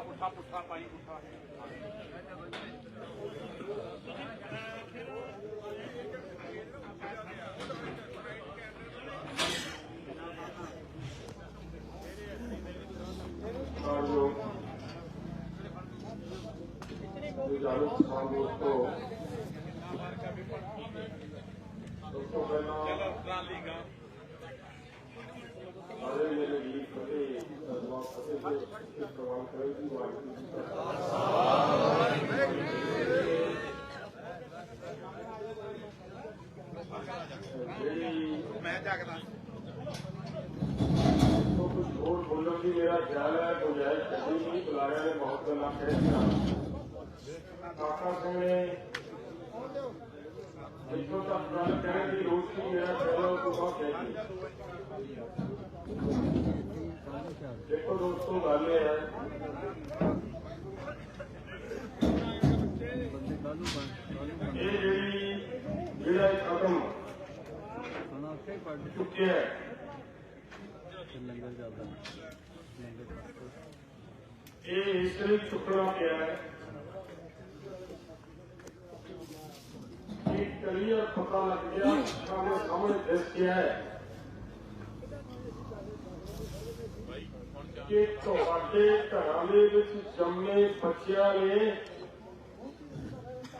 ਪੁੱਠਾ ਪੁੱਠਾ ਪੁੱਠਾ ਪਾਈ ਪੁੱਠਾ ਕਾਰਜੋ ਵਿਚਾਰੋ ਦੋਸਤੋ ਦੋਸਤੋ ਪਹਿਲਾਂ ਚਲੋ ਟਰਾਲੀ ਗਾ ਸਾਰੇ ਮੇਰੇ ਵੀਰ ਫਤਿਹ ਦਰਬਾਰ ਫਤਿਹ ਦੇ ਪ੍ਰਵਾਨ ਕਰੇ ਜੀ ਵਾਹਿਗੁਰੂ ਜੀ ਕਾ ਖਾਲਸਾ ਜਿਹੜੀ ਮੈਂ ਜਾਗਦਾ ਤੋਂ ਕੁਝ ਹੋਰ ਬੋਲਣ ਦੀ ਮੇਰਾ ਖਿਆਲ ਹੈ ਗੁੰਜਾਇਸ਼ ਕਦੀ ਨਹੀਂ ਬੁਲਾਰਿਆਂ ਨੇ ਬਹੁਤ ਗੱਲਾਂ ਕਹਿਆਂ ਕਾਕਾ ਸਿੰਘ ਨੇ ਇੱਥੋਂ ਤੱਕ ਗੱਲ ਕਹਿਣ ਦੀ ਲੋੜ ਸੀ ਮੇਰਾ ਖਿਆਲ ਹੈ ਉਹ ਤੋਂ ਬਾਅਦ ਕਹਿ ਦਿੱਤੀ। ਦੇਖੋ ਦੋਸਤੋ ਗੱਲ ਇਹ ਹੈ ਇਹ ਜਿਹੜੀ ਜਿਹੜਾ ਇਹ ਕਦਮ ਚੁੱਕਿਆ ਹੈ ਲੰਗਰ ਚੱਲਦਾ ਲੰਗਰ ਇਹ ਇਸ ਲਈ ਚੁੱਕਣਾ ਪਿਆ ਹੈ ਕਿ ਤੁਹਾਡੇ ਘਰਾਂ ਦੇ ਵਿੱਚ ਜੰਮੇ ਬੱਚਿਆਂ ਨੇ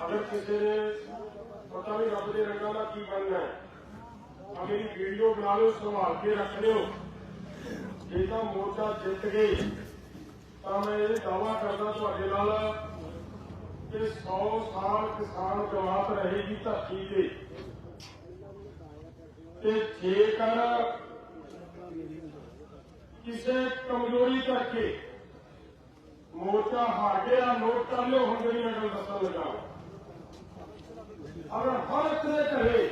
ਅਗਰ ਕਿਸੇ ਨੇ ਪਤਾ ਨਹੀਂ ਰੱਬ ਦੇ ਰੰਗਾਂ ਦਾ ਕੀ ਬਣਨਾ ਹੈ ਆ ਮੇਰੀ ਵੀਡੀਓ ਬਣਾ ਲਓ, ਸੰਭਾਲ ਕੇ ਰੱਖ ਲਿਓ। ਜੇ ਤਾਂ ਮੋਰਚਾ ਜਿੱਤ ਗਏ, ਤਾਂ ਮੈਂ ਇਹ ਦਾਵਾ ਕਰਦਾ ਤੁਹਾਡੇ ਨਾਲ ਕਿ 100 ਸਾਲ ਕਿਸਾਨ ਜਵਾਬ ਰਹੇਗੀ ਧਰਤੀ ਤੇ। ਤੇ ਜੇਕਰ ਕਿਸੇ ਕਮਜ਼ੋਰੀ ਕਰਕੇ ਮੋਰਚਾ ਹਾਰ ਗਿਆ ਨੋਟ ਕਰ ਲਿਓ ਹੁਣ ਜਿਹੜੀ ਮੈਂ ਗੱਲ ਦੱਸਣ ਲੱਗਾ। ਅਗਰ ਹਰ ਇੱਕ ਦੇ ਘਰੇ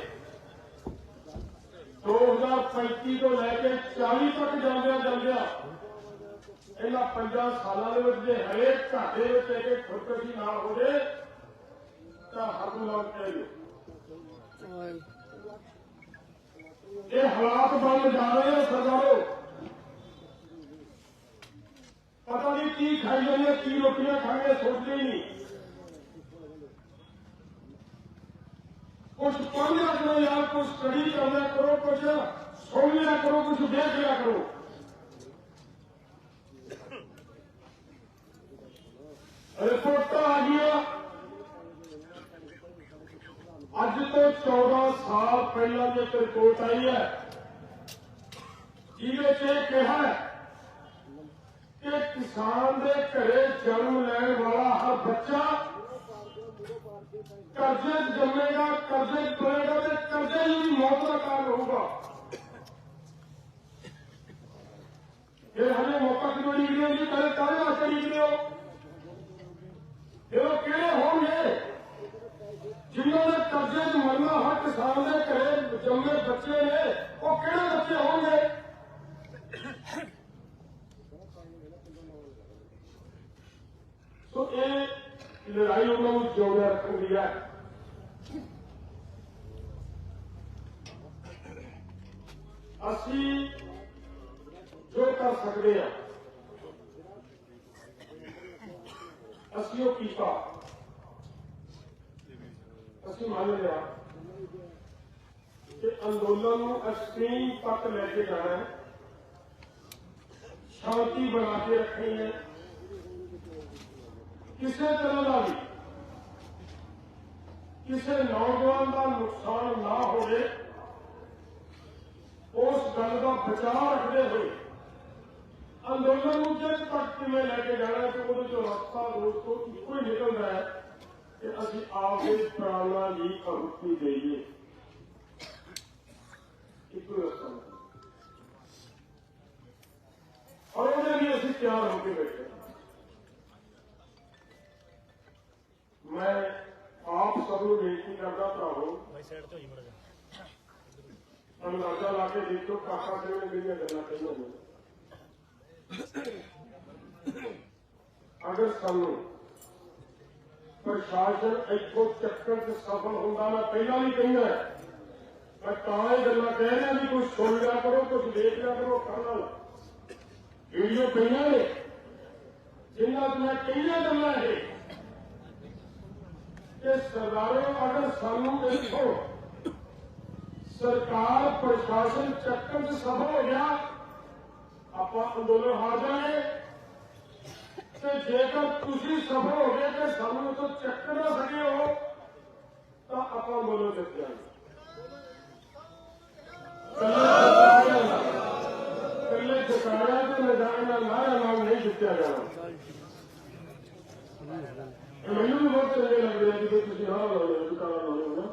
2035 ਤੋਂ ਲੈ ਕੇ 40 ਤੱਕ ਜਾਂਦਿਆਂ ਜਾਂਦਿਆਂ ਇਹਨਾਂ ਪੰਜਾਂ ਸਾਲਾਂ ਦੇ ਵਿੱਚ ਜੇ ਹਰੇਕ ਦੇ ਵਿੱਚ ਇੱਕ ਖੁਦਕਸ਼ੀ ਨਾ ਹੋ ਜੇ ਤਾਂ ਹੱਥ ਨਾਲ ਕਹਿ ਦਿਓ। ਇਹ ਹਾਲਾਤ ਬਣ ਜਾ ਰਹੇ ਆ ਸਰਦਾਰੋ ਪਤਾ ਨਹੀਂ ਕੀ ਖਾਈ ਜਾਂਦੇ ਕੀ ਰੋਟੀਆਂ ਖਾਣੇ ਸੋਚਦੇ ਹੀ। ਨਹੀਂ ਕੁਛ ਪੜ੍ਹ ਕਰੋ ਯਾਰ, ਕੁਛ ਸਟੱਡੀ ਕਰ ਲਿਆ ਕਰੋ, ਕੁਛ ਸੁਣ ਲਿਆ ਕਰੋ, ਕੁਛ ਦੇਖ ਲਿਆ ਕਰੋ। ਰਿਪੋਰਟਾਂ ਆ ਗਈਆਂ ਅੱਜ ਤੋਂ 14 ਸਾਲ ਪਹਿਲਾਂ ਦੀ ਇੱਕ ਰਿਪੋਰਟ ਆਈ ਹੈ। ਜਿਹਦੇ 'ਚ ਇਹ ਕਿਹਾ ਕਿ ਕਿਸਾਨ ਦੇ ਘਰੇ ਜਨਮ ਲੈਣ ਵਾਲਾ ਹਰ ਬੱਚਾ ਕਰਜ਼ੇ 'ਚ ਜੰਮੇਗਾ, ਕਰਜ਼ੇ 'ਚ ਤੇ ਕਰਜ਼ੇ ਹੀ ਮੌਤ ਦਾ ਕਾਰਨ ਹੋਊਗਾ। ਇਹ ਹਜੇ ਮੌਕਾ ਕਿਉਂ ਨਹੀਂ ਮਿਲਿਆ ਜੀ? ਕਰੇ ਕਾਹਦੇ ਵਾਸਤੇ ਨਹੀਂ ਮਿਲਿਆ ਇਹ ਉਹ ਕਿਹੜੇ ਹੋਣਗੇ? ਜਿਨ੍ਹਾਂ ਨੇ ਕਰਜ਼ੇ 'ਚ ਮਰਨਾ ਹਰ ਕਿਸਾਨ ਦੇ ਘਰੇ ਜੰਮੇ ਬੱਚੇ ਨੇ, ਉਹ ਕਿਹੜੇ ਬੱਚੇ ਹੋਣਗੇ? ਸੋ ਇਹ ਲੜਾਈ ਉਹਨਾਂ ਨੂੰ ਜਿਉਂਦਾ ਰੱਖਣ ਦੀ ਹੈ ਅਸੀਂ ਜੋ ਕਰ ਸਕਦੇ ਹਾਂ, ਅਸੀਂ ਉਹ ਕੀਤਾ। ਅਸੀਂ ਮੰਨ ਲਿਆ ਕਿ ਅੰਦੋਲਨ ਨੂੰ ਐਕਸਟ੍ਰੀਮ ਤੱਕ ਲੈ ਕੇ ਜਾਣਾ ਹੈ। ਸ਼ਾਂਤੀ ਬਣਾ ਕੇ ਰੱਖਣੀ ਹੈ। ਕਿਸੇ ਤਰ੍ਹਾਂ ਦਾ ਵੀ ਕਿਸੇ ਨੌਜਵਾਨ ਦਾ ਨੁਕਸਾਨ ਨਾ ਹੋਵੇ, ਉਸ ਗੱਲ ਦਾ ਬਚਾਅ ਰੱਖਦੇ ਹੋਏ ਅੰਦੋਲਨ ਨੂੰ ਜਿੱਤ ਤੱਕ ਕਿਵੇਂ ਲੈ ਕੇ ਜਾਣਾ ਤੇ ਉਹਦੇ ਚੋਂ ਰਸਤਾ ਦੋਸਤੋ ਇੱਕੋ ਹੀ ਨਿਕਲਦਾ ਹੈ ਕਿ ਅਸੀਂ ਆਪਦੇ ਪ੍ਰਾਣਾਂ ਦੀ ਅਹੁਤੀ ਦੇਈਏ। ਇੱਕੋ ਹੀ ਰਸਤਾ ਨਿਕਲਦਾ। ਔਰ ਉਹਦੇ ਲਈ ਅਸੀਂ ਤਿਆਰ ਹੋ ਕੇ ਬੈਠੇ ਮੈਂ ਆਪ ਸਭ ਨੂੰ ਬੇਨਤੀ ਕਰਦਾ ਭਰਾਵੋ ਬਾਈ ਸਾਈਡ ਤੋਂ ਹੀ ਮੜ ਜਾ। ਅੰਦਾਜ਼ਾ ਲਾ ਕੇ ਦੇਖੋ ਕਾਕਾ ਸਿੰਘ ਨੇ ਮੇਰੀਆਂ ਗੱਲਾਂ ਕਹੀਆਂ ਨੇ। ਅਗਰ ਸਾਨੂੰ ਪ੍ਰਸ਼ਾਸਨ ਇੱਥੋਂ ਚੱਕਰ ਚ ਸਫਲ ਹੁੰਦਾ ਮੈਂ ਪਹਿਲਾਂ ਵੀ ਕਹਿੰਦਾ ਮੈਂ ਤਾਂ ਇਹ ਗੱਲਾਂ ਕਹਿ ਰਿਹਾ ਵੀ ਕੁਝ ਸੁਣ ਲਿਆ ਕਰੋ ਕੁਝ ਦੇਖ ਲਿਆ ਕਰੋ ਕਰਨ ਨਾਲ। ਵੀਡੀਓ ਪਈਆਂ ਨੇ ਜਿਨ੍ਹਾਂ 'ਚ ਮੈਂ ਕਹੀਆਂ ਗੱਲਾਂ ਇਹ? ਕਿ ਸਰਦਾਰੋ ਅਗਰ ਸਾਨੂੰ ਇੱਥੋਂ ਸਰਕਾਰ ਪ੍ਰਸ਼ਾਸਨ ਚੱਕਰ 'ਚ ਸਫਲ ਹੋ ਗਿਆ ਆਪਾਂ ਅੰਦੋਲਨ ਹਾਰ ਜਾਵਾਂਗੇ ਤੇ ਜੇਕਰ ਤੁਸੀਂ ਸਫਲ ਹੋ ਗਏ ਕਿ ਸਾਨੂੰ ਤੋਂ ਚੱਕ ਨਾ ਸਕੇ ਹੋ ਤਾਂ ਆਪਾਂ ਅੰਦੋਲਨ ਜਿੱਤ ਜਾਵਾਂਗੇ ਕੱਲੇ ਜਕਾਰਿਆ ਤੇ ਮੈਦਾਨ ਨਾਲ ਲਾਇਆ ਨਾਲ ਨਹੀਂ ਜਿੱਤਿਆ ਜਾਣਾ ਇਹ ਮੈਨੂੰ ਵੀ ਬਹੁਤ ਚੰਗੇ ਲੱਗਦੇ ਆ ਜਦੋਂ ਤੁਸੀਂ ਹਾਂ ਲਾਉਂਦੇ ਹੋ ਜਕਾਰਾ ਲਾਉਂਦੇ ਹੋ ਨਾ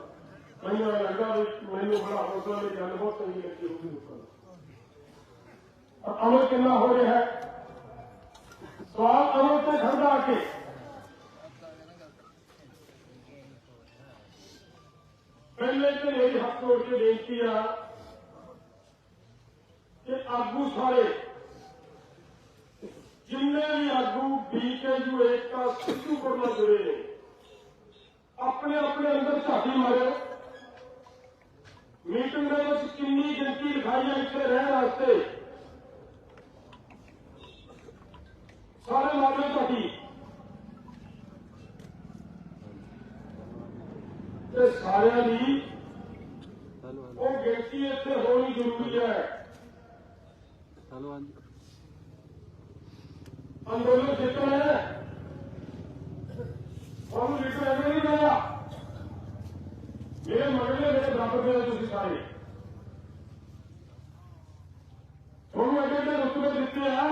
ਮੈਨੂੰ ਇਹ ਮੈਨੂੰ ਬੜਾ ਹੌਸਲਾ ਦੀ ਗੱਲ ਬਹੁਤ ਚੰਗੀ ਲੱਗੀ ਹੋਊਗੀ ਲੋਕਾਂ ਨੂੰ ਅਮਲ ਕਿੰਨਾ ਹੋ ਰਿਹਾ ਹੈ ਸਵਾਲ ਅਮਲ ਤੇ ਖੜਦਾ ਆ ਕੇ ਪਹਿਲੇ ਤੇ ਮੇਰੀ ਹੱਥ ਜੋੜ ਕੇ ਬੇਨਤੀ ਆ ਕਿ ਆਗੂ ਸਾਰੇ ਜਿੰਨੇ ਵੀ ਆਗੂ ਏਕਤਾ ਸਿੱਧੂਪੁਰ ਨਾਲ ਜੁੜੇ ਨੇ। ਆਪਣੇ ਆਪਣੇ ਅੰਦਰ ਝਾਤੀ ਮਾਰੋ ਮੀਟਿੰਗ ਦੇ ਵਿੱਚ ਕਿੰਨੀ ਗਿਣਤੀ ਲਿਖਾਈ ਹੈ ਇੱਥੇ ਰਹਿਣ ਵਾਸਤੇ। ਸਾਰੇ ਮਾਮਲੇ ਝਾਤੀ। ਤੇ ਸਾਰਿਆਂ ਦੀ ਉਹ ਗਿਣਤੀ ਇੱਥੇ ਹੋਣੀ ਜ਼ਰੂਰੀ ਹੈ। ਹੈਲੋ ਹਾਂਜੀ। ਅੰਦੋਲਨ ਜਿੱਤਣਾ ਹੈ ਉਹਨੂੰ ਲੀਡਰ ਨਹੀਂ ਦੇਗਾ ਮੇਰੇ ਮਗਲੇ ਮੇਰੇ ਬਰਾਬਰ ਦੇ ਤੁਸੀਂ ਸਾਰੇ ਤੁਹਾਨੂੰ ਅੱਗੇ ਦੇ ਰੁਤਬੇ ਦਿੱਤੇ ਆ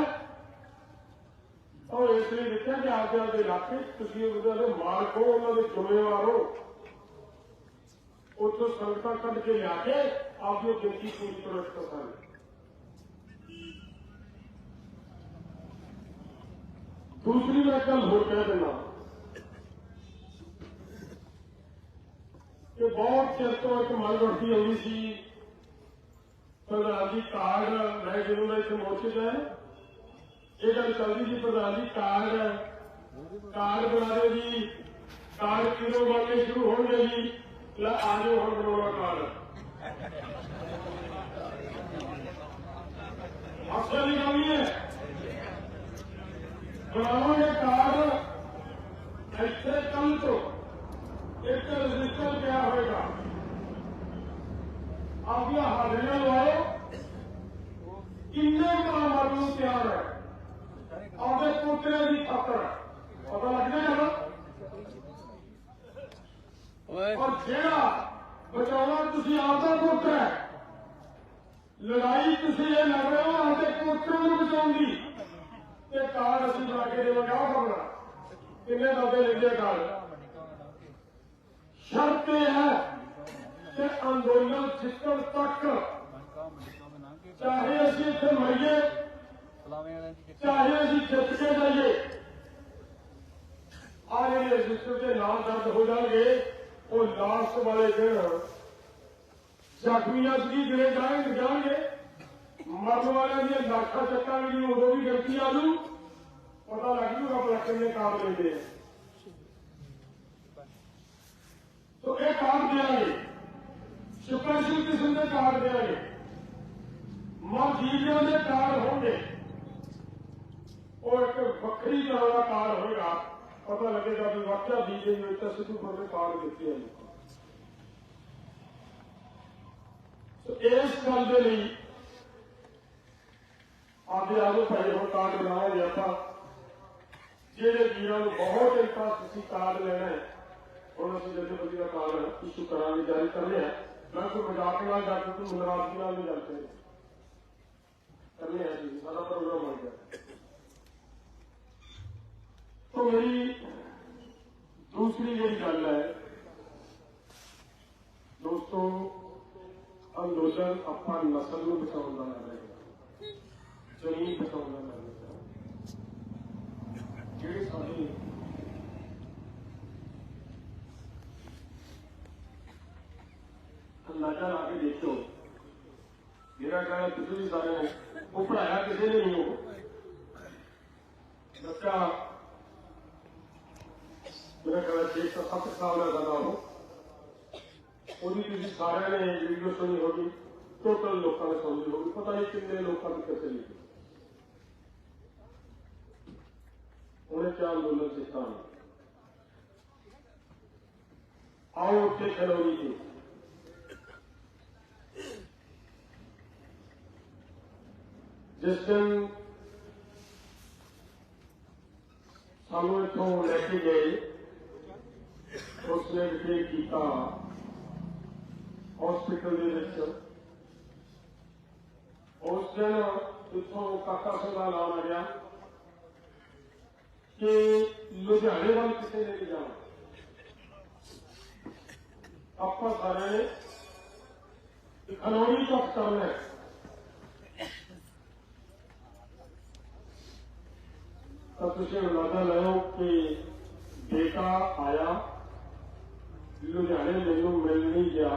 ਉਹ ਇਸ ਲਈ ਦਿੱਤੇ ਕਿ ਆਪਦੇ ਆਪਦੇ ਇਲਾਕੇ ਤੁਸੀਂ ਉਹਨਾਂ ਦੇ ਮਾਲਕ ਹੋ ਉਹਨਾਂ ਦੇ ਜ਼ਿੰਮੇਵਾਰ ਹੋ ਉੱਥੋਂ ਸੰਗਤਾਂ ਕੱਢ ਕੇ ਲਿਆ ਕੇ ਆਪਦੀ ਗਿਣਤੀ ਪੂਰੀ ਕਰੋ ਇੱਕ ਤਾਂ ਸਾਰੇ ਦੂਸਰੀ ਮੈਂ ਗੱਲ ਹੋਰ ਕਹਿ ਦਿੰਦਾ ਕਿ ਬਹੁਤ ਚਿਰ ਤੋਂ ਇੱਕ ਮਨ ਵਰਤੀ ਆਉਂਦੀ ਸੀ। ਪ੍ਰਧਾਨ ਜੀ, ਕਾਰਡ ਮੈਂ ਜਦੋਂ ਮੈਂ ਇੱਥੇ ਮੋਰਚੇ ਤੇ ਇਹ ਗੱਲ ਚੱਲਦੀ ਸੀ, ਪ੍ਰਧਾਨ ਜੀ, ਕਾਰਡ ਕਾਰਡ ਬਣਾ ਦਿਓ ਜੀ। ਕਾਰਡ ਕਿਰੋ ਬਣਨੇ ਸ਼ੁਰੂ ਹੋਣਗੇ ਜੀ? ਲੈ, ਆ ਜਾਓ ਹੁਣ ਬਣਾਉਣਾ ਕਾਰਡ। ਅਸਲ ਦੀ ਗੱਲ ਇਹ ਹੈ। ਬਣਾਵਾਂਗੇ ਕਾਰਡ ਇੱਥੇ ਕੱਲ ਤੋਂ ਇੱਕ ਰਜਿਸਟਰ ਪਿਆ ਹੋਏਗਾ? ਆਪਣੀਆਂ ਹਾਜ਼ਰੀਆਂ ਲਵਾਓ। ਕਿੰਨੇ ਮਾਂ ਮਰਨ ਨੂੰ ਤਿਆਰ ਹੈ? ਆਪਦੇ ਪੁੱਤਰੇ ਦੀ ਖਾਤਰ ਪਤਾ ਲੱਗ ਜਾਏਗਾ ਨਾ? ਓਏ। ਔਰ ਜਿਹੜਾ ਬਚਾਉਣਾ ਤੁਸੀਂ ਆਪਦਾ ਪੁੱਤ ਹੈ ਲੜਾਈ ਤੁਸੀਂ ਇਹ ਲੜ ਰਹੇ ਹੋ ਆਪਦੇ ਪੁੱਤਰ ਨੂੰ ਬਚਾਉਣ ਦੀ ਤੇ ਕਾਰਡ ਅਸੀਂ ਬਣਾ ਕੇ ਦੇਵਾਂਗੇ ਆਹ ਖਬਰ ਕਿੰਨੇ ਦਾਦੇ ਲੈਂਦੇ ਆ ਸ਼ਰਤ ਇਹ ਹੈ ਕਿ ਅੰਦੋਲਨ ਜਿੱਤਣ ਤੱਕ ਚਾਹੇ ਅਸੀਂ ਇੱਥੇ ਮਰੀਏ, ਚਾਹੇ ਅਸੀਂ ਜਿੱਤ ਕੇ ਜਾਈਏ ਆ ਜਿਹੜੇ ਰਜਿਸਟਰ ਦੇ ਨਾਮ ਦਰਜ ਹੋ ਜਾਣਗੇ, ਉਹ ਲਾਸਟ ਵਾਲੇ ਦਿਨ ਜ਼ਖਮੀਆਂ ਸੀ ਜਿਹੜੇ ਜਾਣਗੇ ਜਾਣਗੇ। ਮਰਨ ਵਾਲਿਆਂ ਦੀਆਂ ਲਾਖਾਂ ਚੱਕਾਂਗੇ ਜੀ ਉਦੋਂ ਵੀ ਗਿਣਤੀ ਆ ਜੂ ਪਤਾ ਲੱਗ ਜੂਗਾ ਭਲਾ ਕਿੰਨੇ ਕਾਰਡ ਲੈਂਦੇ ਆ। ਤੋ ਇਹ ਕਾਰਡ ਦੇਾਂਗੇ ਸਪੈਸ਼ਲ ਕਿਸਮ ਦੇ ਕਾਰਡ ਦੇਾਂਗੇ ਮਰਜੀਆਂ ਦੇ ਕਾਰਡ ਹੋਣਗੇ। ਉਹ ਇੱਕ ਵੱਖਰੀ ਤਰ੍ਹਾਂ ਦਾ ਕਾਰਡ ਹੋਏਗਾ। ਪਤਾ ਲੱਗੇਗਾ ਵੀ ਵਾਕਿਆ ਬੀਜੇਪੀ ਨੂੰ ਤਾਂ ਸਿੱਧੂ ਪਰ ਕਾਰਡ ਦਿੱਤੇ ਆ। ਸੋ ਇਸ ਗੱਲ ਦੇ ਲਈ ਆਪਦੇ ਆਲੋ ਭਾਈ ਹੁਣ ਕਾਰਡ ਬਣਾਇਆ ਗਿਆ ਤਾਂ ਜਿਹੜੇ ਵੀਰਾਂ ਨੂੰ ਬਹੁਤ ਇੰਟਰਸਟ ਸੀ ਕਾਰਡ ਲੈਣਾ ਹੈ ਹੁਣ ਅਸੀਂ ਜਥੇਬੰਦੀ ਦਾ ਕਾਰਡ ਇਸ਼ੂ ਕਰਾਂਗੇ ਜਾਰੀ ਕਰਨੇ ਆ ਮੈਂ ਕੋਈ ਮਜ਼ਾਕ ਨਾਲ ਜਾਂ ਕੋਈ ਨਾਰਾਜ਼ਗੀ ਨਾਲ ਨਹੀਂ ਕਰਦੇ ਕਰਨੇ ਆ ਜੀ ਸਾਡਾ ਪ੍ਰੋਗਰਾਮ ਹੋ ਗਿਆ तो मेरी दूसरी ਜਿਹੜੀ ਗੱਲ ਹੈ ਦੋਸਤੋ ਅੰਦੋਲਨ ਆਪਾਂ ਨਸਲ ਨੂੰ ਬਚਾਉਣ ਦਾ ਲੜ ਲਾ ਕੇ ਦੇਖੋ ਤੁਸੀਂ ਵੀ ਸਾਰੇ ਉਹ ਪੜਾਇਆ ਕਿਸੇ ਨੇ ਨਹੀਂ ਉਹ। ਬੱਚਾ, ਮੇਰਾ ਕਹਿੰਦਾ ਛੇ ਤੋਂ ਸੱਤ ਸਾਲ ਦਾ ਗਦਾ ਹੋ ਉਹਦੀ ਤੁਸੀਂ ਸਾਰਿਆਂ ਨੇ ਵੀਡੀਓ ਸੁਣੀ ਹੋਗੀ ਟੋਟਲ ਲੋਕਾਂ ਨੇ ਸੁਣੀ ਹੋਗੀ ਪਤਾ ਨਹੀਂ ਕਿੰਨੇ ਲੋਕਾਂ ਦੀ ਕਿੱਥੇ ਲਿਖੀ। ਉਹਨੇ ਕਿਆ ਅੰਦੋਲਨ ਸਿੱਖਾਂ ਆਓ ਉੱਥੇ ਖਲੋਰੀ ਜੀ। ਜਿਸ ਦਿਨ ਸਾਨੂੰ ਇਥੋਂ ਲੈ ਕੇ ਗਏ ਉਸ ਉਸਨੇ ਵਿਖੇ ਕੀਤਾ। ਹਸਪੀਟਲ ਦੇ ਵਿੱਚ। ਉਸ ਦਿਨ ਇੱਥੋਂ ਕਾਕਾ ਸਿੰਘ ਦਾ ਨਾਮ ਆ ਗਿਆ ਕਿ ਲੁਧਿਆਣੇ ਵੱਲ ਕਿਸੇ ਨੇ ਨਹੀਂ ਜਾਣਾ। ਆਪਾਂ ਸਾਰੇ ਨੇ ਤੱਕ ਕਰਨਾ ਹੈ ਤਾਂ ਤੁਸੀਂ ਅੰਦਾਜ਼ਾ ਲਾਓ ਕਿ ਬੇਟਾ ਆਇਆ, ਲੁਧਿਆਣੇ ਮੈਨੂੰ ਮਿਲ ਨਹੀਂ ਗਿਆ,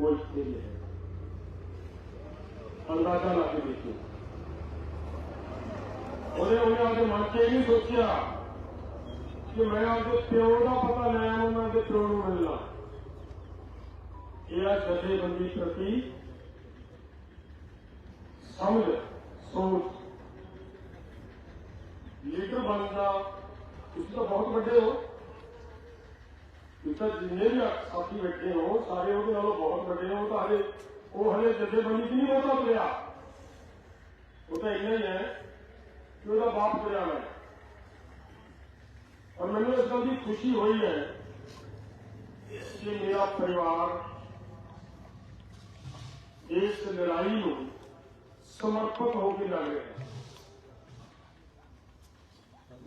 ਉਹ ਇੱਥੇ ਹੀ ਹੈ ਅੰਦਾਜ਼ਾ ਲਾ ਕੇ ਦੇਖੋ ਉਹਨੇ ਉਹਨੇ ਆਪਦੇ ਮਨ 'ਚ ਇਹ ਨਹੀਂ ਸੋਚਿਆ ਕਿ ਮੈਂ ਆਪਦੇ ਪਿਓ ਦਾ ਪਤਾ ਲੈ ਆਵਾਂ ਮੈਂ ਆਪਦੇ ਪਿਓ ਨੂੰ ਮਿਲਣਾ। ਇਹ ਆ ਜਥੇਬੰਦੀ ਪ੍ਰਤੀ ਸਮਝ, ਸੋਚ ਲੀਡਰ ਬਣਦਾ ਤੁਸੀਂ ਤਾਂ ਬਹੁਤ ਵੱਡੇ ਹੋ। ਤੁਸੀਂ ਤਾਂ ਜਿੰਨੇ ਵੀ ਸਾਥੀ ਬੈਠੇ ਹੋ, ਸਾਰੇ ਉਹਦੇ ਨਾਲੋਂ ਬਹੁਤ ਵੱਡੇ ਹੋ। ਤਾਂ ਹਲੇ ਉਹ ਹਲੇ ਜਥੇਬੰਦੀ 'ਚ ਨਹੀਂ ਉਹਦਾ ਤੁਰਿਆ ਉਹ ਤਾਂ ਇੰਨਾ ਹੀ ਹੈ ਕਿ ਉਹਦਾ ਬਾਪ ਤੁਰਿਆ ਹੋਇਆ। ਔਰ ਮੈਨੂੰ ਇਸ ਗੱਲ ਦੀ ਖੁਸ਼ੀ ਹੋਈ ਹੈ ਕਿ ਮੇਰਾ ਪਰਿਵਾਰ ਇਸ ਲੜਾਈ ਨੂੰ ਸਮਰਪਿਤ ਹੋ ਕੇ ਲੜ ਰਿਹਾ ਹੈ।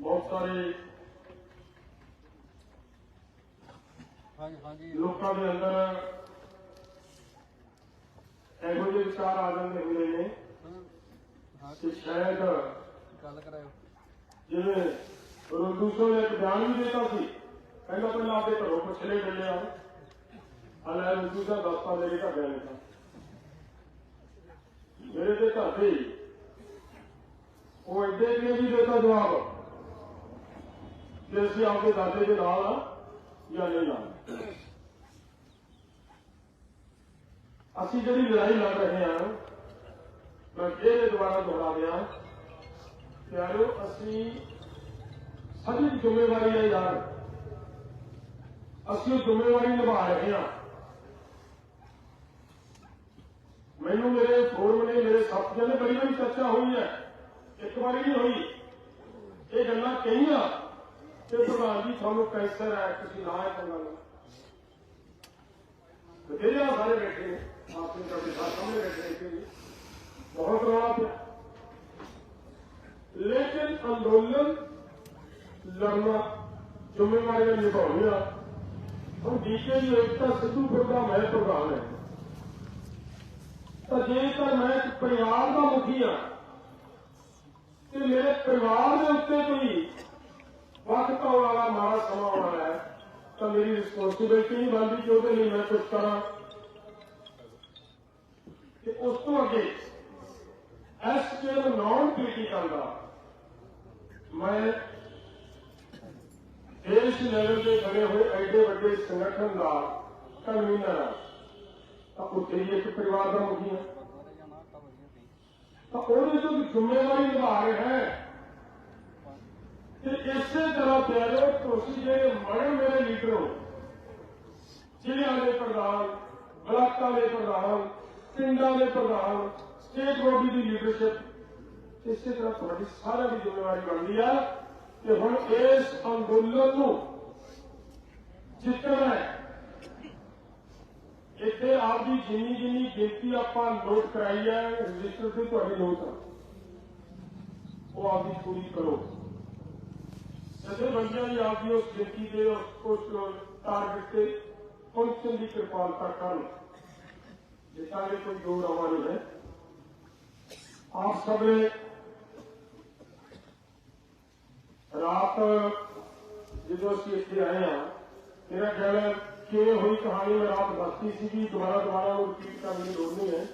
ਬਹੁਤ ਸਾਰੇ ਹਾਂਜੀ ਹਾਂਜੀ। ਲੋਕਾਂ ਦੇ ਅੰਦਰ ਇਹੋ ਜਿਹੇ ਵਿਚਾਰ ਆ ਜਾਂਦੇ ਹੁੰਦੇ ਨੇ ਹਾਂ। ਕਿ ਸ਼ਾਇਦ ਗੱਲ ਕਰਾਓ ਜਿਵੇਂ ਰੋਦੂਸੋ ਨੇ ਇੱਕ ਬਿਆਨ ਵੀ ਦਿੱਤਾ ਸੀ। ਪਹਿਲਾਂ ਪਹਿਲਾਂ ਆਪਦੇ ਘਰੋਂ ਪੁੱਛਲੇ ਗੱਲੇ ਆ ਅਲਾ ਰੋਦੂਸਾ ਦਸਤਾ ਮੇਰੇ ਘਰ ਦੇ ਨੇ ਮੇਰੇ ਤੇ ਘਰ ਦੇ। ਉਹ ਕਿ ਵੀ ਦਿੱਤਾ ਜਵਾਬ। ਕਿ ਅਸੀਂ ਆਪਦੇ ਦਾਦੇ ਦੇ ਨਾਲ ਆ। ਜਾਂ ਅਸੀਂ ਜਿਹੜੀ ਲੜਾਈ ਲੜ ਰਹੇ ਹਾਂ, ਮੈਂ ਫੇਰ ਇਹ ਦੁਬਾਰਾ ਦੁਹਰਾ ਦਿਆਂ। ਪਿਆਰੋ ਅਸੀਂ ਸਾਡੀ ਜ਼ਿੰਮੇਵਾਰੀ ਹੈ ਯਾਰ। ਅਸੀਂ ਉਹ ਜ਼ਿੰਮੇਵਾਰੀ ਨਿਭਾ ਰਹੇ ਹਾਂ। ਮੈਨੂੰ ਮੇਰੇ ਫੋਰਮ ਨੇ, ਮੇਰੇ ਸਾਥੀਆਂ ਨੇ ਬੜੀ ਵਾਰੀ ਚਰਚਾ ਹੋਈ ਹੈ। ਇੱਕ ਵਾਰੀ ਨਹੀਂ ਹੋਈ। ਇਹ ਗੱਲਾਂ ਕਹੀਆਂ। ਕਿ ਪ੍ਰਧਾਨ ਜੀ ਤੁਹਾਨੂੰ ਕੈਂਸਰ ਹੈ, ਤੁਸੀਂ ਨਾ ਇਹ ਕਰਨਾ ਬਥੇਰੇ ਸਾਰੇ ਬੈਠੇ ਨੇ ਆਪਣੇ ਤੁਹਾਡੇ ਸਾਹਮਣੇ ਬੈਠੇ ਨੇ ਬਹੁਤ ਰੌਲਾ ਪਿਆ ਲੇਕਿਨ ਅੰਦੋਲਨ ਲੜਨਾ, ਜ਼ਿੰਮੇਵਾਰੀਆਂ ਨਿਭਾਉਣੀਆਂ, ਹੁਣ ਡੀਕੇ ਦੀ ਏਕਤਾ ਸਿੱਧੂਪੁਰ ਦਾ ਮੈਂ ਪ੍ਰਧਾਨ ਹੈ। ਤਾਂ ਜੇ ਤਾਂ ਮੈਂ ਇੱਕ ਪਰਿਵਾਰ ਦਾ ਮੁਖੀ ਹਾਂ, ਤੇ ਮੇਰੇ ਪਰਿਵਾਰ ਦੇ ਉੱਤੇ ਕੋਈ ਵਕਤ ਆਉਣ ਵਾਲਾ ਮਾੜਾ ਸਮਾਂ ਆਉਣ ਵਾਲਾ ਹੈ, ਤਾਂ ਮੇਰੀ ਰਿਸਪੌਂਸਿਬਿਲਟੀ ਨਹੀਂ ਬਣਦੀ ਕਿ ਉਹਦੇ ਲਈ ਮੈਂ ਕੁਝ ਕਰਾਂ? ਤੇ ਉਸ ਤੋਂ ਅੱਗੇ ਐਸਕੇਐਮ ਨਾਨ ਪੋਲੀਟੀਕਲ ਦਾ ਮੈਂ ਦੇਸ਼ ਲੈਵਲ ਤੇ ਬਣੇ ਹੋਏ ਐਡੇ ਵੱਡੇ ਸੰਗਠਨ ਦਾ ਕਨਵੀਨਰ ਹਾਂ। ਤਾਂ ਉੱਥੇ ਹੀ ਇੱਕ ਪਰਿਵਾਰ ਦਾ ਮੁਖੀ ਹਾਂ। ਤਾਂ ਉਹਦੇ ਤੋਂ ਵੀ ਜ਼ਿੰਮੇਵਾਰੀ ਨਿਭਾ ਰਿਹਾ ਹੈ। ਤੇ ਇਸੇ ਤਰ੍ਹਾਂ ਪਿਆਰੋ ਤੁਸੀਂ ਜਿਹੜੇ ਮਰਨ ਮੇਰੇ ਲੀਡਰ ਹੋ ਜ਼ਿਲ੍ਹਿਆਂ ਦੇ ਪ੍ਰਧਾਨ, ਬਲਾਕਾਂ ਦੇ ਪ੍ਰਧਾਨ, ਪਿੰਡਾਂ ਦੇ ਪ੍ਰਧਾਨ ਸਟੇਟ ਬੋਡੀ ਦੀ ਲੀਡਰਸ਼ਿਪ ਇਸੇ ਤਰ੍ਹਾਂ ਤੁਹਾਡੀ ਸਾਰਿਆਂ ਦੀ ਜ਼ਿੰਮੇਵਾਰੀ ਬਣਦੀ ਆ ਕਿ ਹੁਣ ਇਸ ਅੰਦੋਲਨ ਨੂੰ ਜਿੱਤਣਾ ਹੈ। ਇੱਥੇ ਆਪਦੀ ਜਿੰਨੀ ਜਿੰਨੀ ਗਿਣਤੀ ਆਪਾਂ ਨੋਟ ਕਰਾਈ ਹੈ ਰਜਿਸਟਰ ਤੇ ਤੁਹਾਡੀ ਨੋਟ ਆ। ਉਹ ਆਪ ਪੂਰੀ ਕਰੋ। ਜਦੋਂ ਬੰਦਿਆਂ ਦੀ ਆਪ ਦੀ ਉਸ ਗਿਣਤੀ ਤੇ ਉਸ ਉਸ ਟਾਰਗੇਟ ਤੇ ਪਹੁੰਚਣ ਦੀ ਕਿਰਪਾਲਤਾ ਕਰਨ ਜਿਸਾਂਗੇ ਕੋਈ ਦੋ ਰਵਾ ਨਹੀਂ ਹੈ ਆਪ ਸਭ ਨੇ ਰਾਤ ਜਦੋਂ ਅਸੀਂ ਇੱਥੇ ਆਏ ਹਾਂ ਮੇਰਾ ਖਿਆਲ ਹੈ ਕਿਵੇਂ ਹੋਈ ਕਹਾਣੀ ਮੈਂ ਰਾਤ ਦੱਸੀ ਸੀਗੀ ਦੁਬਾਰਾ ਦੁਬਾਰਾ ਉਹ ਰਿਪੀਟ ਕਰਨ ਦੀ ਲੋੜ ਨਹੀਂ ਹੈ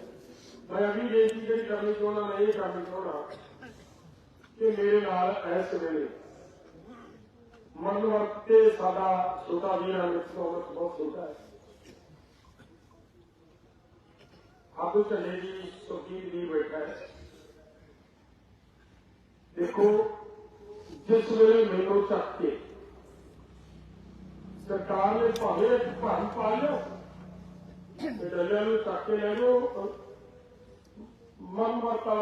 ਮੈਂ ਅਭੀ ਬੇਨਤੀ ਜਿਹੜੀ ਕਰਨੀ ਚਾਹੁੰਦਾ ਮੈਂ ਇਹ ਕਰਨੀ ਚਾਹੁੰਦਾ ਕਿ ਮੇਰੇ ਨਾਲ ਇਸ ਵੇਲੇ ਮਨ ਤੇ ਸਾਡਾ ਛੋਟਾ ਵੀਰ ਅਮਿਤ ਤੋਂ ਬਹੁਤ ਛੋਟਾ ਹੈ। ਆਬੂ ਚੱਲੇ ਜੀ ਸੁਖੀਰ ਵੀ ਬੈਠਾ ਹੈ। ਦੇਖੋ, ਜਿਸ ਵੇਲੇ ਮੈਨੂੰ ਚੱਕ ਕੇ ਸਰਕਾਰ ਨੇ ਭਾਵੇਂ ਇੱਕ ਭਾਈ ਪਾ ਲਿਓ ਤੇ ਡੱਲਿਆਂ ਨੂੰ ਚੱਕ ਕੇ ਲੈ ਜਾਓ, ਮਨ ਮਰਤਾ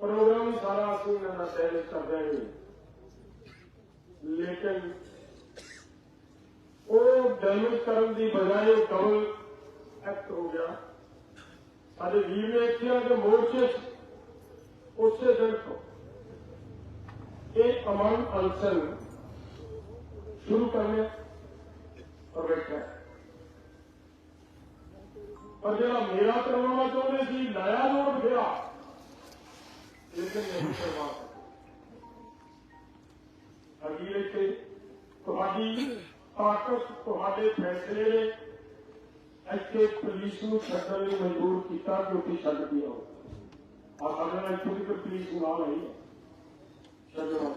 ਪ੍ਰੋਗਰਾਮ ਸਾਰਾ ਅਸੀਂ ਇਹਨਾਂ ਦਾ ਸਹਿਜ ਕਰ ਲੇਕਿਨ ਉਹ ਡੈਮੇਜ ਕਰਨ ਦੀ ਬਜਾਏ ਡਬਲ ਐਕਟ ਹੋ ਗਿਆ। ਸਾਡੇ ਵੀਰ ਨੇ ਕਿਹਾ ਕਿ ਮੋਰਚੇ ਉਸੇ ਦਿਨ ਤੋਂ ਇਹ ਅਮਨ ਅਨਸ਼ਨ ਸ਼ੁਰੂ ਕਰਨੇ ਪਰ ਬੈਠਾ ਪਰ ਜਿਹੜਾ ਮੇਰਾ ਕਰਵਾਉਣਾ ਚਾਹੁੰਦੇ ਸੀ, ਲਾਇਆ ਜੋੜ ਬਥੇਰਾ ਲੇਕਿਨ ਨਹੀਂ ਕਰਵਾ ਅਗੀ ਇੱਥੇ ਤੁਹਾਡੀ ਤਾਕਤ ਤੁਹਾਡੇ ਫੈਸਲੇ ਨੇ ਇੱਥੇ ਪੁਲਿਸ ਨੂੰ ਛੱਡਣ ਲਈ ਮਜਬੂਰ ਕੀਤਾ ਕਿਉਂਕਿ ਛੱਡ ਦਿਆ ਆ ਸਾਡੇ ਨਾਲ ਇੱਥੋਂ ਦੀ ਪੁਲਿਸ ਨਾਲ ਆਈ ਹੈ ਛੱਡਣਾ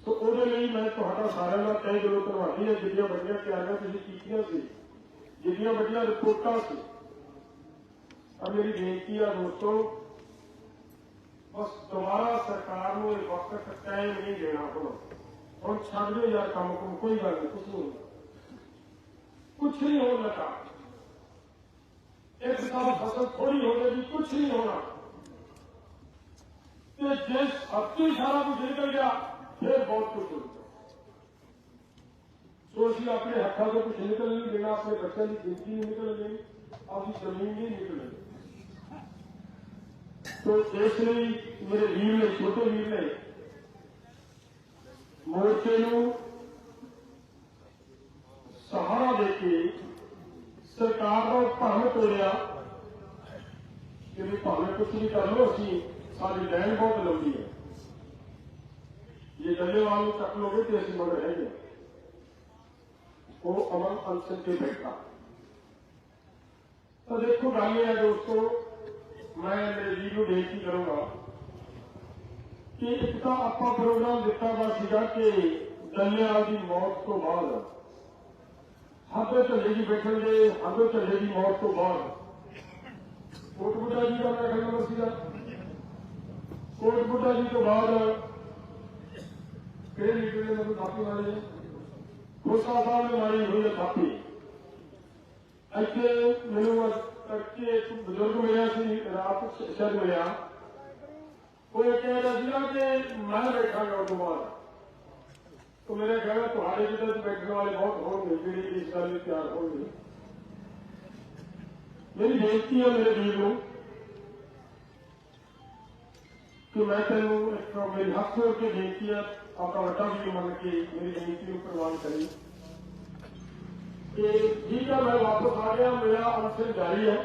ਸੋ ਉਹਦੇ ਲਈ ਮੈਂ ਤੁਹਾਡਾ ਸਾਰਿਆਂ ਦਾ ਤਹਿ ਦਿਲੋਂ ਧੰਨਵਾਦੀ ਹਾਂ ਜਿੰਨੀਆਂ ਵੱਡੀਆਂ ਤਿਆਰੀਆਂ ਤੁਸੀਂ ਕੀਤੀਆਂ ਸੀ ਜਿੰਨੀਆਂ ਵੱਡੀਆਂ ਰਿਪੋਰਟਾਂ ਸੀ ਆ ਮੇਰੀ ਬੇਨਤੀ ਆ ਦੋਸਤੋ ਬਸ ਦੁਬਾਰਾ ਸਰਕਾਰ ਨੂੰ ਇਹ ਵਕਤ ਟਾਈਮ ਨਹੀਂ ਦੇਣਾ ਹੁਣ। ਹੁਣ ਛੱਡ ਦਿਓ ਯਾਰ ਕੰਮ ਕੰਮ, ਕੋਈ ਗੱਲ ਨਹੀਂ, ਕੁਛ ਨਹੀਂ ਹੋਣਾ ਨਹੀਂ ਹੋਣ ਲੱਗਾ ਇੱਕ ਸਾਲ ਫਸਲ ਥੋੜੀ ਹੋ ਜਾਏਗੀ, ਕੁਛ ਨਹੀਂ ਹੋਣਾ। ਤੇ ਜਿਸ ਹੱਥੀ ਸਾਰਾ ਕੁਝ ਨਿਕਲ ਗਿਆ, ਫਿਰ ਬਹੁਤ ਕੁਝ ਹੋ ਗਿਆ ਸੋ ਅਸੀਂ ਆਪਣੇ ਹੱਥਾਂ ਤੋਂ ਕੁਝ ਨਿਕਲ ਨਹੀਂ ਦੇਣਾ, ਆਪਣੇ ਬੱਚਿਆਂ ਦੀ ਜ਼ਿੰਦਗੀ ਨਹੀਂ ਨਿਕਲ ਦੇਣੀ ਆਪਣੀ ਜ਼ਮੀਨ ਨਹੀਂ ਨਿਕਲ ਨਿਕਲਣੀ ਸੋ ਇਸ ਲਈ ਮੇਰੇ ਵੀਰ ਨੇ ਛੋਟੇ ਵੀਰ ਨੇ ਮੋਰਚੇ ਨੂੰ ਸਹਾਰਾ ਦੇ ਕੇ ਸਰਕਾਰ ਦਾ ਭਰਮ ਤੋੜਿਆ ਕਿ ਵੀ ਭਾਵੇਂ ਕੁਝ ਵੀ ਕਰ ਲਓ ਅਸੀਂ ਸਾਡੀ ਲਾਈਨ ਬਹੁਤ ਲੰਬੀ ਹੈ ਇਹ ਡੱਲੇਵਾਲ ਨੂੰ ਚੱਕ ਲੋਗੇ ਤੇ ਅਸੀਂ ਮਗਰ ਰਹਿ ਗਏ ਉਹ ਅਮਨ ਅਨਸਨ ਕੇ ਬੈਠਾ ਤਾਂ ਦੇਖੋ ਗੱਲ ਇਹ ਹੈ ਦੋਸਤੋ ਮੈਂ ਮੇਰੇ ਵੀਰ ਨੂੰ ਬੇਨਤੀ ਕਰੂੰਗਾ ਕਿ ਇੱਕ ਤਾਂ ਆਪਾਂ ਪ੍ਰੋਗਰਾਮ ਦਿੱਤਾ ਵਾ ਸੀਗਾ ਕਿ ਡੱਲੇਵਾਲ ਦੀ ਮੌਤ ਤੋਂ ਬਾਅਦ। ਹਾਦੇ ਝੱਲੇ ਜੀ ਬੈਠਣਗੇ ਹਾਦੇ ਝੱਲੇ ਦੀ ਮੌਤ ਤੋਂ ਬਾਅਦ। ਕੋਟ ਬੁੱਢਾ ਜੀ ਦਾ ਮੈਂ ਖਿਆਲ ਸੀਗਾ। ਕੋਟ ਬੁੱਢਾ ਜੀ ਤੋਂ ਬਾਅਦ ਕਿਹੜੇ ਲੀਡਰ ਨੇ ਮੈਨੂੰ ਕਾਪੀ ਮਾਰੀ ਹੈ। ਸਾਹਿਬ ਨੇ ਮਾਰੀ ਹੋਈ ਹੈ ਕਾਪੀ ਇੱਥੇ ਮੈਨੂੰ ਕਰਕੇ ਇੱਕ ਬਜ਼ੁਰਗ ਮਿਲਿਆ ਸੀ, ਰਾਤ ਸ਼ਾਇਦ ਮਿਲਿਆ ਉਹ ਇਹ ਕਹਿ ਰਿਹਾ ਸੀਗਾ ਕਿ ਮੈਂ ਬੈਠਾਂਗਾ ਉਹ ਬਾਅਦ। ਤੋ ਮੇਰੇ ਖਿਆਲ ਤੁਹਾਡੇ ਜਿਹੜੇ ਬੈਠਣ ਵਾਲੇ ਬਹੁਤ ਹੋਣਗੇ, ਜਿਹੜੇ ਇਸ ਗੱਲ ਲਈ ਤਿਆਰ ਹੋਣਗੇ। ਮੇਰੀ ਬੇਨਤੀ ਹੈ ਮੇਰੇ ਵੀਰ ਨੂੰ ਕਿ ਮੈਂ ਤੈਨੂੰ ਇੱਕ ਮੇਰੇ ਹੱਥ ਜੋੜ ਕੇ ਬੇਨਤੀ ਆ ਆਪਣਾ ਵੱਡਾ ਵੀ ਮੰਨ ਕੇ ਮੇਰੀ ਬੇਨਤੀ ਨੂੰ ਪ੍ਰਵਾਨ ਕਰੀ ਕਿ ਠੀਕ ਹੈ ਮੈਂ ਵਾਪਸ ਆ ਗਿਆ, ਮੇਰਾ ਅਨਸਰ ਜਾਰੀ ਹੈ।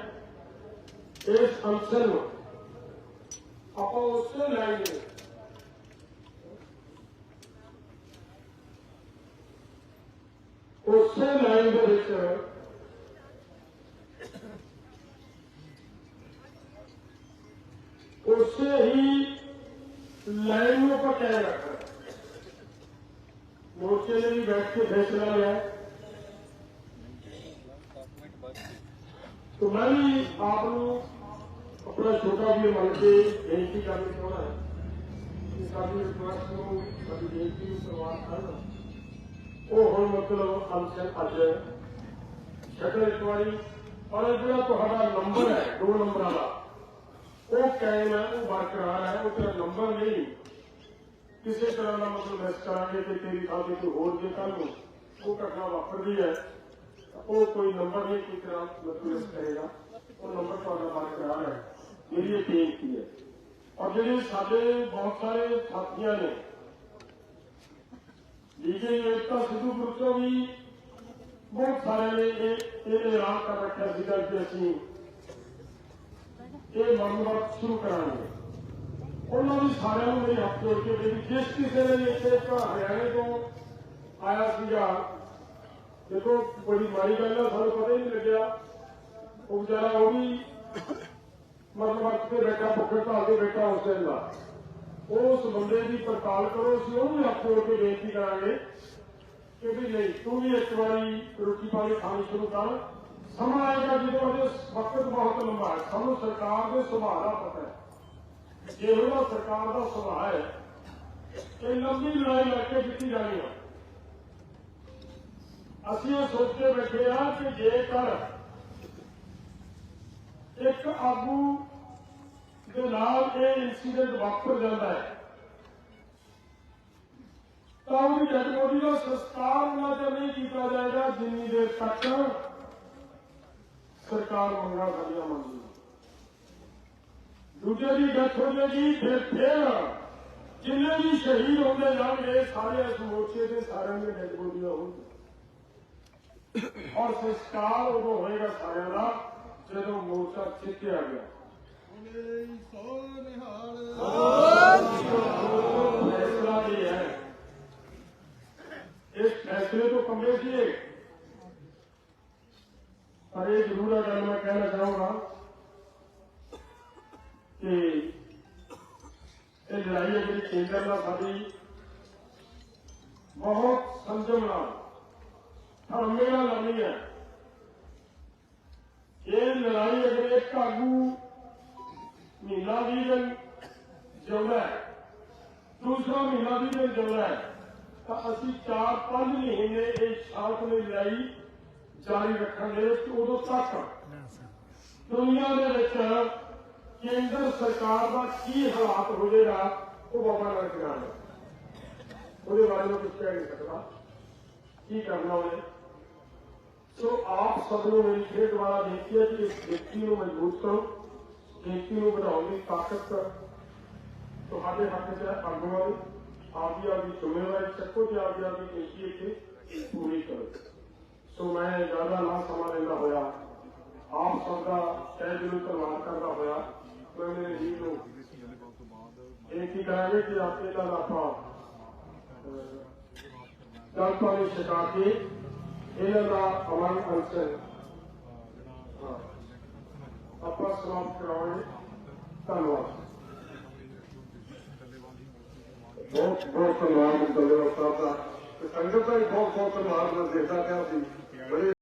ਇਸ ਅਨਸਰ ਨੂੰ ਆਪਾਂ ਉਸੇ ਲਾਈਨ ਦੇ ਉਸੇ ਲਾਈਨ ਦੇ ਵਿੱਚ ਉਸੇ ਹੀ ਲਾਈਨ ਨੂੰ ਆਪਾਂ ਰੱਖਣਾ। ਮੋਰਚੇ ਨੇ ਵੀ ਬੈਠ ਕੇ ਫੈਸਲਾ ਲਿਆ ਡਾਕੂਮੈਂਟ ਬਾਅਦ ਤੋਂ ਮੈਂ ਵੀ ਆਪ ਨੂੰ ਆਪਣਾ ਛੋਟਾ ਵੀ ਮੰਨ ਕੇ ਬੇਨਤੀ ਕਰਨੀ ਚਾਹੁੰਦਾ ਹਾਂ ਕਿ ਸਾਡੀ ਰਿਕੁਐਸਟ ਨੂੰ ਸਾਡੀ ਬੇਨਤੀ ਨੂੰ ਪ੍ਰਵਾਨ ਕਰਨ ਉਹ ਹੁਣ ਮਤਲਬ ਅੰਕਲ ਅੱਜ ਸ਼ਕਲ ਇੱਕ ਵਾਰੀ ਔਰ ਜਿਹੜਾ ਤੁਹਾਡਾ ਨੰਬਰ ਹੈ ਦੋ ਨੰਬਰਾਂ ਦਾ ਉਹ ਕਾਇਮ ਹੈ ਉਹ ਬਰਕਰਾਰ ਹੈ ਉਹ ਤੇਰਾ ਨੰਬਰ ਨਹੀਂ ਕਿਸੇ ਤਰ੍ਹਾਂ ਦਾ ਮਤਲਬ ਇਸ ਕਰਾਂਗੇ ਕਿ ਤੇਰੀ ਥਾਂ ਤੇ ਹੋਰ ਜੇ ਕੱਲ ਨੂੰ ਉਹ ਘਟਨਾ ਵਾਪਰਦੀ ਹੈ ਉਹ ਕੋਈ ਨੰਬਰ ਨਹੀਂ ਕੀ ਤਰ੍ਹਾਂ ਮਤਲਬ ਕਰੇਗਾ ਉਹ ਨੰਬਰ ਤੁਹਾਡਾ ਬਰਕਰਾਰ ਹੈ। ਮੇਰੀ ਇਹ ਬੇਨਤੀ ਹੈ। ਔਰ ਜਿਹੜੇ ਸਾਡੇ ਬਹੁਤ ਸਾਰੇ ਸਾਥੀਆਂ ਨੇ ਲੀਗੇ ਏਕਤਾ ਸਿੱਧੂ ਗਰੁੱਪ ਤੋਂ ਵੀ ਬਹੁਤ ਸਾਰਿਆਂ ਨੇ, ਇਹ ਇਹ ਐਲਾਨ ਕਰ ਰੱਖਿਆ ਸੀਗਾ ਕਿ ਅਸੀਂ ਇਹ ਮਨਵਰਤ ਸ਼ੁਰੂ ਕਰਾਂਗੇ। ਉਹਨਾਂ ਦੀ ਸਾਰਿਆਂ ਨੂੰ ਮੇਰੇ ਹੱਥ ਜੋੜ ਕੇ ਬੇਨਤੀ ਜਿਸ ਕਿਸੇ ਨੇ ਇੱਥੇ ਹਰਿਆਣੇ ਤੋਂ ਆਇਆ ਸੀਗਾ ਦੇਖੋ, ਬੜੀ ਮਾੜੀ ਗੱਲ ਹੈ ਸਾਨੂੰ ਪਤਾ ਹੀ ਨਹੀਂ ਲੱਗਿਆ। ਉਹ ਵਿਚਾਰਾ ਉਹ ਵੀ ਮਤਲਬ ਵਰਤ ਕੇ ਬੈਠਾ, ਭੁੱਖੇ ਢਾਲ ਕੇ ਬੈਠਾ ਉਸ ਦਿਨ ਦਾ। ਉਸ ਬੰਦੇ ਦੀ ਪੜਤਾਲ ਕਰੋ, ਅਸੀਂ ਉਹਨੂੰ ਹੱਥ ਜੋੜ ਕੇ ਬੇਨਤੀ ਕਰਾਂਗੇ ਕਿ ਵੀ ਨਹੀਂ, ਤੂੰ ਵੀ ਇੱਕ ਵਾਰੀ ਰੋਟੀ ਪਾਣੀ ਖਾਣੀ ਸ਼ੁਰੂ ਕਰ। ਸਮਾਂ ਆਏਗਾ ਜਦੋਂ ਅਜੇ ਵਕਤ ਬਹੁਤ ਲੰਬਾ ਹੈ। ਸਾਨੂੰ ਸਰਕਾਰ ਦੇ ਸੁਭਾਅ ਦਾ ਪਤਾ ਹੈ। ਇਹੋ ਜਿਹਾ ਸਰਕਾਰ ਦਾ ਸੁਭਾਅ ਹੈ ਕਿ ਲੰਬੀ ਲੜਾਈ ਲੜ ਕੇ ਜਿੱਤੀ ਜਾਣੀ ਆ ਅਸੀਂ ਇਹ ਸੋਚ ਕੇ ਬੈਠੇ ਆ ਕਿ ਜੇਕਰ ਇੱਕ ਆਗੂ ਦੇ ਨਾਲ ਇਹ ਇਨਸੀਡੈਂਟ ਵਾਪਰ ਜਾਂਦਾ ਹੈ, ਤਾਂ ਉਹਦੀ ਡੈਡ ਦਾ ਸੰਸਕਾਰ ਉਹਨਾਂ ਚਿਰ ਨਹੀਂ ਕੀਤਾ ਜਾਏਗਾ, ਜਿੰਨੀ ਦੇਰ ਤੱਕ ਸਰਕਾਰ ਮੰਗਾਂ ਸਾਡੀਆਂ ਮੰਨਦੀ ਦੂਜੇ ਦੀ ਡੈਥ ਹੋ ਜਾਏਗੀ, ਫਿਰ ਫਿਰ ਜਿੰਨੇ ਵੀ ਸ਼ਹੀਦ ਹੁੰਦੇ ਜਾਣਗੇ, ਸਾਰੇ ਇਸ ਮੋਰਚੇ ਦੇ ਸਾਰਿਆਂ ਦੀਆਂ ਡੈਡ ਬੋਡੀਆਂ ਔਰ ਸੰਸਕਾਰ ਉਦੋਂ ਹੋਏਗਾ ਸਾਰਿਆਂ ਦਾ ਜਦੋਂ ਮੋਰਚਾ ਜਿੱਤਿਆ ਗਿਆ ਫੈਸਲਾ ਇਹ ਹੈ। ਇਸ ਫੈਸਲੇ ਤੋਂ ਕੰਬੇ ਸੀ ਪਰ ਇਹ ਜ਼ਰੂਰ ਆ ਗੱਲ ਮੈਂ ਕਹਿਣਾ ਚਾਹੂੰਗਾ ਕਿ ਇਹ ਲੜਾਈ ਜਿਹੜੀ ਕੇਂਦਰ ਨਾਲ ਸਾਡੀ ਬਹੁਤ ਸੰਜਮ ਨਾਲ ਧਰਮੇ ਨਾਲ ਲੜਨੀ ਹੈ ਇਹ ਲੜਾਈ ਅਗਰ ਇੱਕ ਆਗੂ ਮਹੀਨਾ ਵੀਹ ਦਿਨ ਜਿਉਂਦਾ ਹੈ। ਦੂਸਰਾ ਮਹੀਨਾ ਵੀਹ ਦਿਨ ਜਿਉਂਦਾ ਹੈ। ਤਾਂ ਅਸੀਂ 4-5 ਮਹੀਨੇ ਇਹ ਸ਼ਾਂਤਮਈ ਲੜਾਈ ਜਾਰੀ ਰੱਖਾਂਗੇ ਉਦੋਂ ਤੱਕ ਦੁਨੀਆ ਦੇ ਵਿੱਚ ਕੇਂਦਰ ਸਰਕਾਰ ਦਾ ਕੀ ਹਾਲਾਤ ਹੋ ਉਹ ਬਾਬਾ ਨਾਨਕ ਜਾਣਦਾ ਉਹਦੇ ਬਾਰੇ ਮੈਂ ਕੁਝ ਕਹਿ ਨਹੀਂ ਸਕਦਾ। ਕੀ ਕਰਨਾ ਉਹਨੇ? ਸੋ ਆਪ ਸਭ ਨੂੰ ਮੇਰੀ ਫੇਰ ਦੁਬਾਰਾ ਬੇਨਤੀ ਹੈ ਕਿ ਇਸ ਵਿਅਕਤੀ ਨੂੰ ਮਜ਼ਬੂਤ ਕਰੋ ਵਿਅਕਤੀ ਨੂੰ ਵਧਾਉਣ ਦੀ ਤਾਕਤ ਤੁਹਾਡੇ ਹੱਥ 'ਚ ਹੈ ਆਗੂਆਂ ਦੀ ਆਪ ਦੀ ਆਪਦੀ ਜ਼ਿੰਮੇਵਾਰੀ ਚੱਕੋ ਤੇ ਆਪਦੀ ਆਪਦੀ ਪੇਸ਼ੀ ਇੱਥੇ ਪੂਰੀ ਕਰੋ ਸੋ ਮੈਂ ਜ਼ਿਆਦਾ ਨਾ ਸਮਾਂ ਲੈਂਦਾ ਹੋਇਆ ਆਪ ਸਭ ਦਾ ਤਹਿ ਦਿਲੋਂ ਧੰਨਵਾਦ ਕਰਦਾ ਹੋਇਆ ਮੈਂ ਮੇਰੇ ਜੀ ਨੂੰ ਇਹ ਕੀ ਕਰਾਂਗੇ ਕਿ ਆਪ ਇਹਨਾਂ ਦਾ ਆਪਾਂ ਗੱਲ ਪਾਣੀ ਛਕਾ ਕੇ ਇਹਨਾਂ ਦਾ ਅਮਨ ਅੰਸਰ ਆਪਾਂ ਸਮਾਪਤ ਕਰਾਵਾਂਗੇ ਧੰਨਵਾਦ ਬਹੁਤ ਬਹੁਤ ਧੰਨਵਾਦ ਦਲੇਵਾ ਸਾਹਿਬ ਦਾ ਸੰਗਤ ਦਾ ਬਹੁਤ ਬਹੁਤ ਧੰਨਵਾਦ ਮੈਂ ਦੇਖਦਾ ਪਿਆ ਸੀ ਬੜੇ